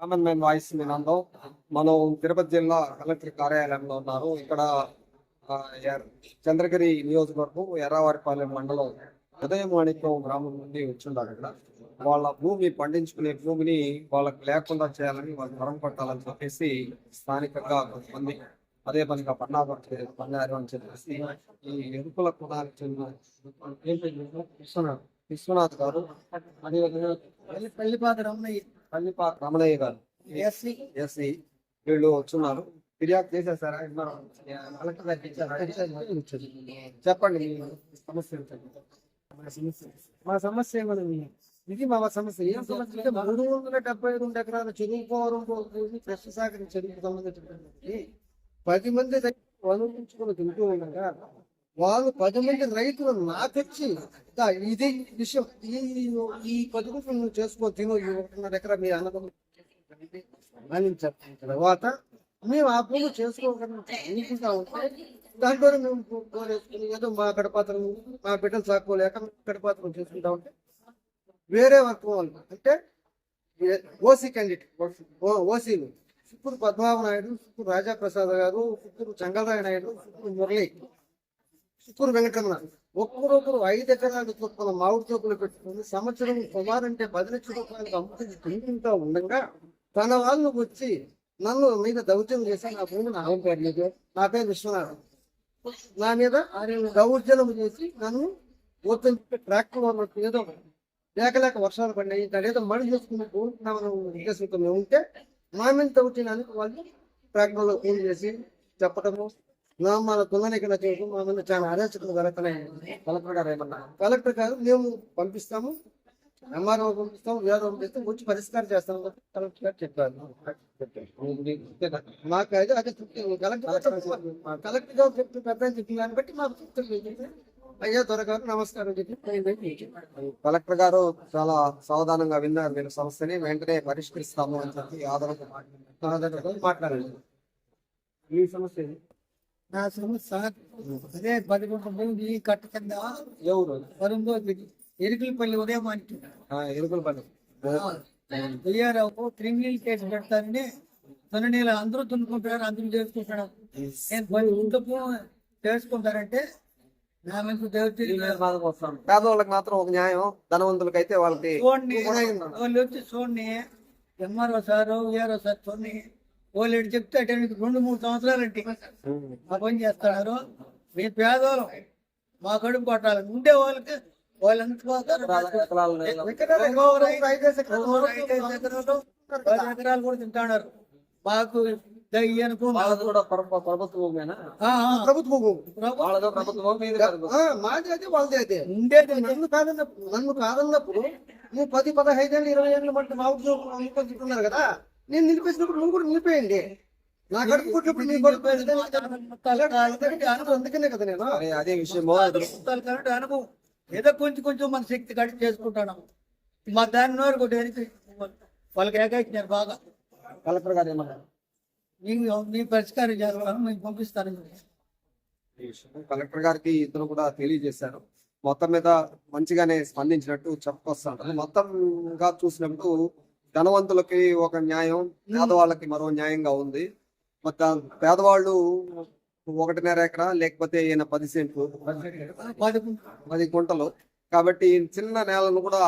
Common man voice వినందాం మనం తిరుపతి జిల్లా collector కార్యాలయంలో ఉన్నారు ఇక్కడ చంద్రగిరి నియోజకవర్గం ఎర్రవారిపాలెం మండలం ఉదయమాణిక్యం గ్రామం నుండి వచ్చిండారు ఇక్కడ. వాళ్ళ భూమి పండించుకునే భూమిని వాళ్ళకి లేకుండా చేయాలని వాళ్ళు తరం పట్టాలని చెప్పేసి స్థానికంగా కొంతమంది అదే పనిగా పన్నాగం పన్నారు అని చెప్పేసి ఈ ఎరుకుల కులానికి చెందిన విశ్వనాథ్. విశ్వనాథ్ గారు. అదేవిధంగా పల్లి పల్లిపాక రమణయ్య గారు. ఎస్సీ ఎస్సీ వీళ్ళు వచ్చున్నారు. ఫిర్యాదు చేసేసారా? చెప్పండి మీ సమస్య? మా సమస్య. ఏమన్నా ఇది మా సమస్య. ఏం సమస్య? అంటే మూడు వందల డెబ్బై రెండు ఎకరాల చెరువు పోవరం కృష్ణ సాగర్ చెరువుకు సంబంధించినటువంటి పది మంది అనుభవించుకుని తింటూ ఉండగా వాళ్ళు పది మంది రైతులు నాకొచ్చి ఇది విషయం ఈ ఈ పది రూపాయలు నువ్వు చేసుకో తిను ఈ ఒకటిన్నర ఎకరా మీ అన్నదం అని చెప్పిన తర్వాత మేము ఆ పనులు చేసుకోకుండా అనుకుంటా ఉంటే. దాంట్లో మేము కోరేసుకుని ఏదో మా కడపాత్రం మా బిడ్డలు సాక్కోలేక కడపాత్రం చేసుకుంటా ఉంటే వేరే వర్గం వాళ్ళు అంటే ఓసీ క్యాండిడేట్ ఓసీలు. సుప్పూరు పద్మావనాయుడు సుప్పూరు గారు సుప్పూరు చంగలరాయ నాయుడు సుప్పూరు మురళి చిత్తూరు వెంకటరమణ ఒక్కరొకరు ఐదు ఎకరాలు చొప్పున మామిడి తోపులు పెట్టుకుని సంవత్సరం సుమారంటే పది లక్షల రూపాయలకు అమ్ముతుంది తింటుంటా ఉండగా తన వాళ్ళు వచ్చి నన్ను మీద దౌత్యం చేసి నా భూమి నా పేరు మీద నా పేరు విశ్వనాథ్. నా మీద దౌర్జన్యం చేసి నన్ను మొత్తం ట్రాక్టర్ వాళ్ళకి ఏదో లేక లేక వర్షాలు పడినాయి దాని ఏదో మడి చేసుకుని పోతున్నామని ఉద్దేశంతో మేము ఉంటే మా మీద దౌర్జన్యానికి వాళ్ళు ట్రాక్టర్లో ఫోన్ చేసి చెప్పటము మన తుంగనికన చేసి మా మీద చాలా అరాచకలు జరుగుతున్నాయి. కలెక్టర్ గారు ఏమన్నా? కలెక్టర్ గారు మేము పంపిస్తాము. ఎంఆర్ఓ పంపిస్తాం వేరే పంపిస్తాం వచ్చి పరిష్కారం చేస్తాం కలెక్టర్ గారు చెప్పారు. మాకు అయితే అదే తృప్తి. కలెక్టర్ కలెక్టర్ గారు చెప్తే పెద్ద ఆయన చెప్పిన దాన్ని బట్టి మాకు తృప్తి అయ్యా దొరగారు నమస్కారం చెప్పి కలెక్టర్ గారు చాలా సావధానంగా విన్నారు. మీరు సమస్యని వెంటనే పరిష్కరిస్తాము అని చెప్పి ఆదరణ మాట్లాడారు. మీ సమస్య నా సమస్య అదే పది గుంటల భూమి కట్ట కింద ఎవరు? వరంలో ఎరుకులపల్లి ఉదయం అంటున్నారు. ఆ, ఎరుకుల పని విజయారావు క్రిమినల్ కేసు పెడతానని తన నీళ్ళు అందరూ తునుకుంటారు అందరూ చేసుకుంటారు నేను పది గుంటపు చేసుకుంటారంటే నా మీద దేవతి పేదవాళ్ళకి మాత్రం ఒక న్యాయం ధనవంతులకి అయితే వాళ్ళకి చూడండి వాళ్ళు వచ్చి చూడండి. ఎంఆర్ఓ సారు విఆర్ఓ సార్ చూడండి. వాళ్ళు చెప్తే అటు మీకు రెండు మూడు సంవత్సరాలు అంటే ఆ పని చేస్తున్నారు మీ పేదవాళ్ళు మా కడుపు కొట్టాలి ఉండే వాళ్ళకి వాళ్ళు ఎంత పోతారు ఒక్కొక్కరు ఐదేసి ఎకరాలు, కూడా తింటున్నారు మాకు ఉండేది నన్ను కాదన్నప్పుడు నన్ను కాదన్నప్పుడు నువ్వు పది పదహైదు ఏళ్ళు ఇరవై ఏళ్ళు బట్టి మా తింటున్నారు కదా నేను నిలిపేసినప్పుడు నువ్వు కూడా నిలిపేయండి. నా కడుపు కొట్టినప్పుడు నీ కడుపు అందుకనే కదా నేను అదే పుస్తకాలు కాబట్టి అనుభవం ఏదో కొంచెం కొంచెం మన శక్తి కట్టి చేసుకుంటాను మా దాని నోరు కొట్టేది వాళ్ళకి ఏకైతున్నారు బాగా కలెక్టర్ గారు ఏమన్నారు మీ పరిష్కారం చేస్తాను మీకు పంపిస్తాను విషయం కలెక్టర్ గారికి ఇద్దరు కూడా తెలియజేశారు. మొత్తం మీద మంచిగానే స్పందించినట్టు చెప్పుకొస్తాను మొత్తంగా చూసినప్పుడు ధనవంతులకి ఒక న్యాయం పేదవాళ్ళకి మరో న్యాయంగా ఉంది. మొత్తం పేదవాళ్ళు ఒకటిన్నర ఎకరా లేకపోతే ఈయన పది సెంట్లు పది గుంటలు కాబట్టి ఈ చిన్న నేలను కూడా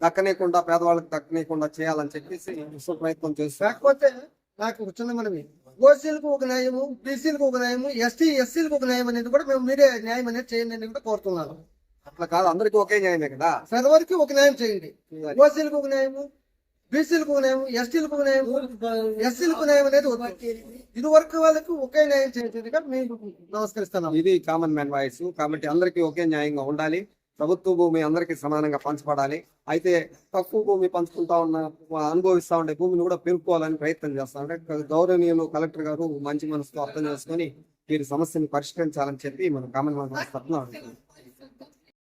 దక్కనీయకుండా పేదవాళ్ళకి దక్కనీయకుండా చేయాలని చెప్పేసి ప్రయత్నం చేస్తారు కాకపోతే నాకు చిన్న మనవి. ఓసీలకు ఒక న్యాయము బీసీలకు ఒక న్యాయము ఎస్టీ ఎస్సీలకు ఒక న్యాయం అనేది కూడా మేము మీరే న్యాయం అనేది చేయండి అని కూడా కోరుతున్నాను. అట్లా కాదు అందరికీ ఒకే న్యాయమే కదా? చదవరికి ఒక న్యాయం చేయండి. ఓసీలకు ఒక న్యాయము బీసీలకు న్యాయం ఎస్టీలకు న్యాయం ఎస్సీలకు న్యాయం అనేది. ఇది వరకు వాళ్ళకి ఒకే న్యాయం చేసేదిగా మేము నమస్కరిస్తున్నాం. ఇది కామన్ మ్యాన్ వాయిస్. కాబట్టి అందరికీ ఒకే న్యాయంగా ఉండాలి. ప్రభుత్వ భూమి అందరికీ సమానంగా పంచబడాలి అయితే తక్కువ భూమి పంచుకుంటా ఉన్న అనుభవిస్తా ఉండే భూమిని కూడా పెరుక్కోవాలని ప్రయత్నం చేస్తా. ఉంటే గౌరవనీయులు కలెక్టర్ గారు మంచి మనసుతో అర్థం చేసుకొని వీరి సమస్యని పరిష్కరించాలని చెప్పి మనం కామన్ మ్యాన్ వాయిస్.